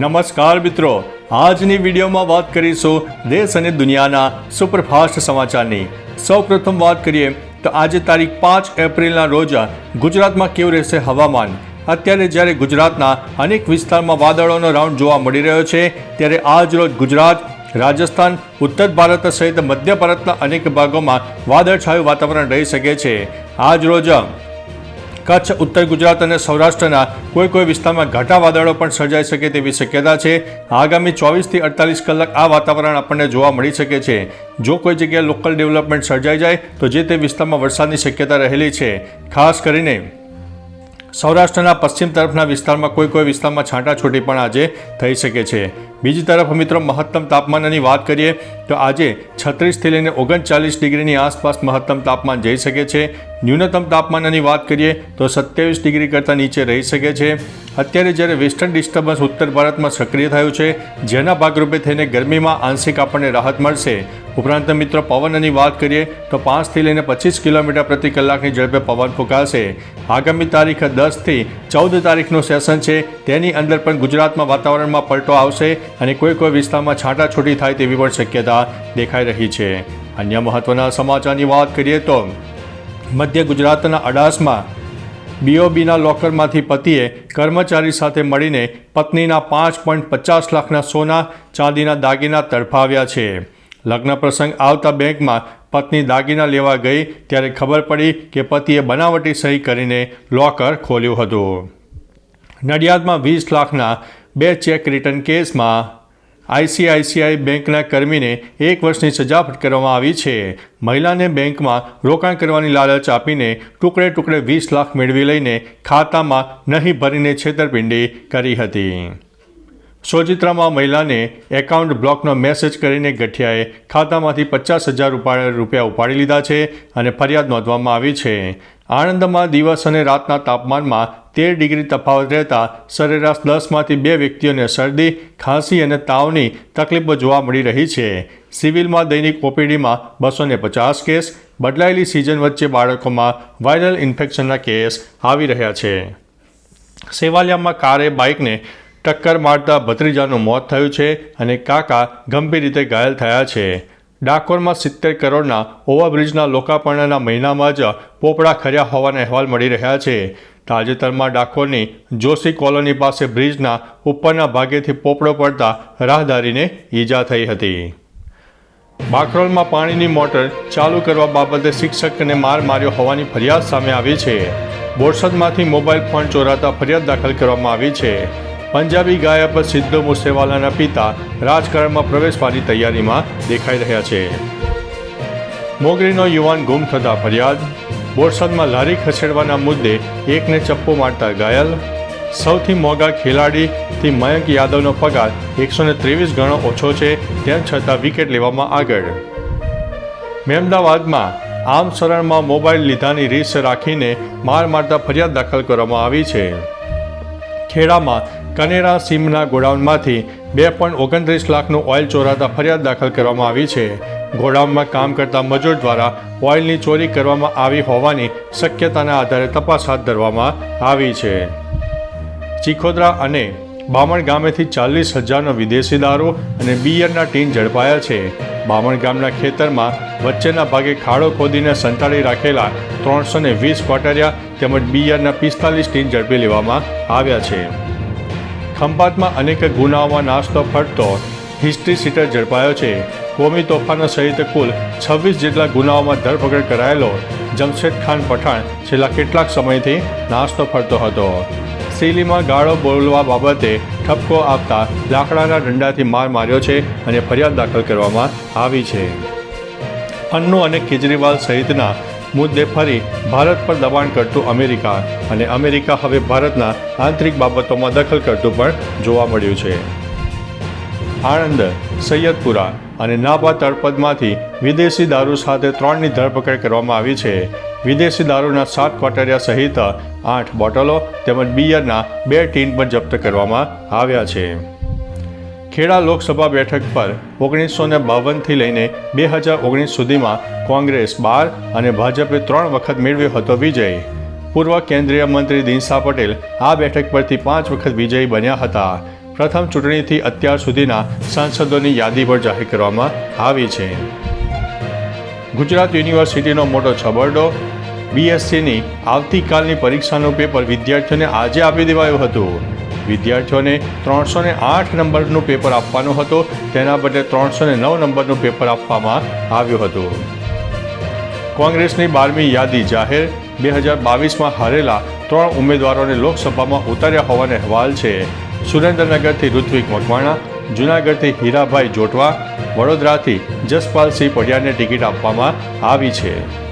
નમસ્કાર મિત્રો. આજની વિડીયોમાં વાત કરીશું દેશ અને દુનિયાના સુપરફાસ્ટ સમાચારની. સૌપ્રથમ વાત કરીએ તો આજે તારીખ પાંચ એપ્રિલના રોજ ગુજરાતમાં કેવું રહેશે હવામાન? અત્યારે જ્યારે ગુજરાતના અનેક વિસ્તારમાં વાદળોનો રાઉન્ડ જોવા મળી રહ્યો છે, ત્યારે આજ રોજ ગુજરાત, રાજસ્થાન, ઉત્તર ભારત સહિત મધ્ય ભારતના અનેક ભાગોમાં વાદળછાયું વાતાવરણ રહી શકે છે. આજ રોજ કચ્છ, ઉત્તર ગુજરાત અને સૌરાષ્ટ્રના કોઈ કોઈ વિસ્તારમાં ઘાટા વાદળો પણ સર્જાઈ શકે તેવી શક્યતા છે. આગામી ચોવીસથી અડતાલીસ કલાક આ વાતાવરણ આપણને જોવા મળી શકે છે. જો કોઈ જગ્યાએ લોકલ ડેવલપમેન્ટ સર્જાઈ જાય, તો જે તે વિસ્તારમાં વરસાદની શક્યતા રહેલી છે. ખાસ કરીને સૌરાષ્ટ્રના પશ્ચિમ તરફના વિસ્તારમાં કોઈ કોઈ વિસ્તારમાં છાંટાછૂટી પણ આજે થઈ શકે છે. બીજી તરફ મિત્રો મહત્તમ તાપમાનની વાત કરીએ તો આજે છત્રીસથી લઈને ઓગણચાલીસ ડિગ્રીની આસપાસ મહત્તમ તાપમાન જઈ શકે છે. ન્યૂનતમ તાપમાનની વાત કરીએ તો સત્યાવીસ ડિગ્રી કરતાં નીચે રહી શકે છે. અત્યારે જ્યારે વેસ્ટર્ન ડિસ્ટર્બન્સ ઉત્તર ભારતમાં સક્રિય થયું છે, જેના ભાગરૂપે થઈને ગરમીમાં આંશિક આપણને રાહત મળશે. ઉપરાંત મિત્રો, પવનની વાત કરીએ તો પાંચથી લઈને પચીસ કિલોમીટર પ્રતિ કલાકની ઝડપે પવન ફૂંકાશે. આગામી તારીખ દસથી ચૌદ તારીખનું સેશન છે. તેની અંદર પણ ગુજરાતમાં વાતાવરણમાં પલટો આવશે અને કોઈ કોઈ વિસ્તારમાં છાંટાછૂટી થાય તેવી પણ શક્યતા દેખાઈ રહી છે. અન્ય મહત્વના સમાચારની વાત કરીએ તો, મધ્ય ગુજરાતના અડાસમાં બીઓબીના લોકરમાંથી પતિએ કર્મચારી સાથે મળીને પત્નીના પાંચ પોઈન્ટ પચાસ લાખના સોના, ચાંદીના દાગીના તડફાવ્યા છે. લગ્ન પ્રસંગ આવતા બેંકમાં પત્ની દાગીના લેવા ગઈ ત્યારે ખબર પડી કે પતિએ બનાવટી સહી કરીને લોકર ખોલ્યું હતું. નડિયાદમાં વીસ લાખના બે ચેક રિટર્ન કેસમાં આઈસીઆઈસીઆઈ બેંકના કર્મીને એક વર્ષની સજા ફટકારવામાં આવી છે. મહિલાને બેંકમાં રોકાણ કરવાની લાલચ આપીને ટુકડે ટુકડે વીસ લાખ મેળવી લઈને ખાતામાં નહીં ભરીને છેતરપિંડી કરી હતી. સોજિત્રામાં મહિલાને એકાઉન્ટ બ્લોકનો મેસેજ કરીને ગઠિયાએ ખાતામાંથી પચાસ હજાર રૂપિયા ઉપાડી લીધા છે અને ફરિયાદ નોંધવામાં આવી છે. આણંદમાં દિવસ અને રાતના તાપમાનમાં તેર ડિગ્રી તફાવત રહેતા સરેરાશ દસમાંથી બે વ્યક્તિઓને શરદી, ખાંસી અને તાવની તકલીફો જોવા મળી રહી છે. સિવિલમાં દૈનિક ઓપીડીમાં બસો પચાસ કેસ, બદલાયેલી સિઝન વચ્ચે બાળકોમાં વાયરલ ઇન્ફેક્શનના કેસ આવી રહ્યા છે. સેવાલિયામાં કારે બાઇકને ટક્કર મારતા ભત્રીજાનું મોત થયું છે અને કાકા ગંભીર રીતે ઘાયલ થયા છે. ડાકોરમાં સિત્તેર કરોડના ઓવરબ્રિજના લોકાર્પણના મહિનામાં જ પોપડા ખર્યા હોવાના અહેવાલ મળી રહ્યા છે. તાજેતરમાં ડાકોરની જોશી કોલોની પાસે બ્રિજના ઉપરના ભાગેથી પોપડો પડતા રાહદારીને ઈજા થઈ હતી. બાકરોલમાં પાણીની મોટર ચાલુ કરવા બાબતે શિક્ષકને માર માર્યો હોવાની ફરિયાદ સામે આવી છે. બોરસદમાંથી મોબાઈલ ફોન ચોરાતા ફરિયાદ દાખલ કરવામાં આવી છે. પંજાબી ગાયક સિદ્ધુ મુસેવાલાના પિતા રાજકારણમાં પ્રવેશવાની તૈયારીમાં દેખાઈ રહ્યા છે. મોગરીનો યુવાન ગુમ થતા ફરિયાદ, બોરસદમાં લારી ખસેડવાના મુદ્દે એકને ચપ્પો મારતા ઘાયલ, સૌથી મોંઘા ખેલાડીથી મયંક યાદવનો પગાર એકસો ત્રેવીસ ગણો ઓછો છે, તેમ છતાં વિકેટ લેવામાં આગળ. મહેમદાવાદમાં આમ શરણમાં મોબાઈલ લીધાની રીસ રાખીને માર મારતા ફરિયાદ દાખલ કરવામાં આવી છે. ખેડામાં કનેરા સીમના ગોડાઉનમાંથી બે પોઈન્ટ ઓગણત્રીસ લાખનું ઓઇલ ચોરાતા ફરિયાદ દાખલ કરવામાં આવી છે. ગોડાઉનમાં કામ કરતા મજૂર દ્વારા ઓઇલની ચોરી કરવામાં આવી હોવાની શક્યતાના આધારે તપાસ હાથ ધરવામાં આવી છે. ચીખોદરા અને બામણ ગામેથી ચાલીસ હજારનો વિદેશી દારૂ અને બિયરના ટીન ઝડપાયા છે. બામણ ગામના ખેતરમાં વચ્ચેના ભાગે ખાડો ખોદીને સંતાડી રાખેલા ત્રણસો ને વીસ ક્વાટરિયા તેમજ બિયરના પિસ્તાલીસ ટીન ઝડપી લેવામાં આવ્યા છે. ખંભાતમાં અનેક ગુનાઓમાં નાસ્તો ફરતો હિસ્ટ્રી સીટર ઝડપાયો છે. કોમી તોફાનો સહિત કુલ છવ્વીસ જેટલા ગુનાઓમાં ધરપકડ કરાયેલો જમશેદ ખાન પઠાણ છેલ્લા કેટલાક સમયથી નાસ્તો ફરતો હતો. શેલીમાં ગાળો બોલવા બાબતે ઠપકો આપતા લાકડાના ડંડાથી માર માર્યો છે અને ફરિયાદ દાખલ કરવામાં આવી છે. અન્નુ અને કેજરીવાલ સહિતના મુદ્દે ફરી ભારત પર દબાણ કરતું અમેરિકા અને અમેરિકા હવે ભારતના આંતરિક બાબતોમાં દખલ કરતું પણ જોવા મળ્યું છે. આણંદ, સૈયદપુરા અને નાભા તળપદમાંથી વિદેશી દારૂ સાથે ત્રણની ધરપકડ કરવામાં આવી છે. વિદેશી દારૂના સાત ક્વાટરિયા સહિત આઠ બોટલો તેમજ બિયરના બે ટીન પણ જપ્ત કરવામાં આવ્યા છે. ખેડા લોકસભા બેઠક પર ઓગણીસો ને બાવનથી લઈને બે હજાર ઓગણીસ સુધીમાં કોંગ્રેસ બાર અને ભાજપે ત્રણ વખત મેળવ્યો હતો વિજય. પૂર્વ કેન્દ્રીય મંત્રી દિનસા પટેલ આ બેઠક પરથી પાંચ વખત વિજયી બન્યા હતા. પ્રથમ ચૂંટણીથી અત્યાર સુધીના સાંસદોની યાદી પણ જાહેર કરવામાં આવી છે. ગુજરાત યુનિવર્સિટીનો મોટો છબરડો બીએસસીની આવતીકાલની પરીક્ષાનું પેપર વિદ્યાર્થીઓને આજે આપી દેવાયું હતું. વિદ્યાર્થીઓને ત્રણસો ને આઠ નંબરનું પેપર આપવાનું હતું. તેના બદલે ત્રણસો ને નવ નંબરનું પેપર આપવામાં આવ્યું હતું. કોંગ્રેસની બારમી યાદી જાહેર. બે હજાર બાવીસમાં હારેલા ત્રણ ઉમેદવારોને લોકસભામાં ઉતાર્યા હોવાના અહેવાલ છે. સુરેન્દ્રનગરથી ઋત્વિક મકવાણા, જૂનાગઢથી હીરાભાઈ જોટવા, વડોદરાથી જસપાલસિંહ પડિયાને ટિકિટ આપવામાં આવી છે.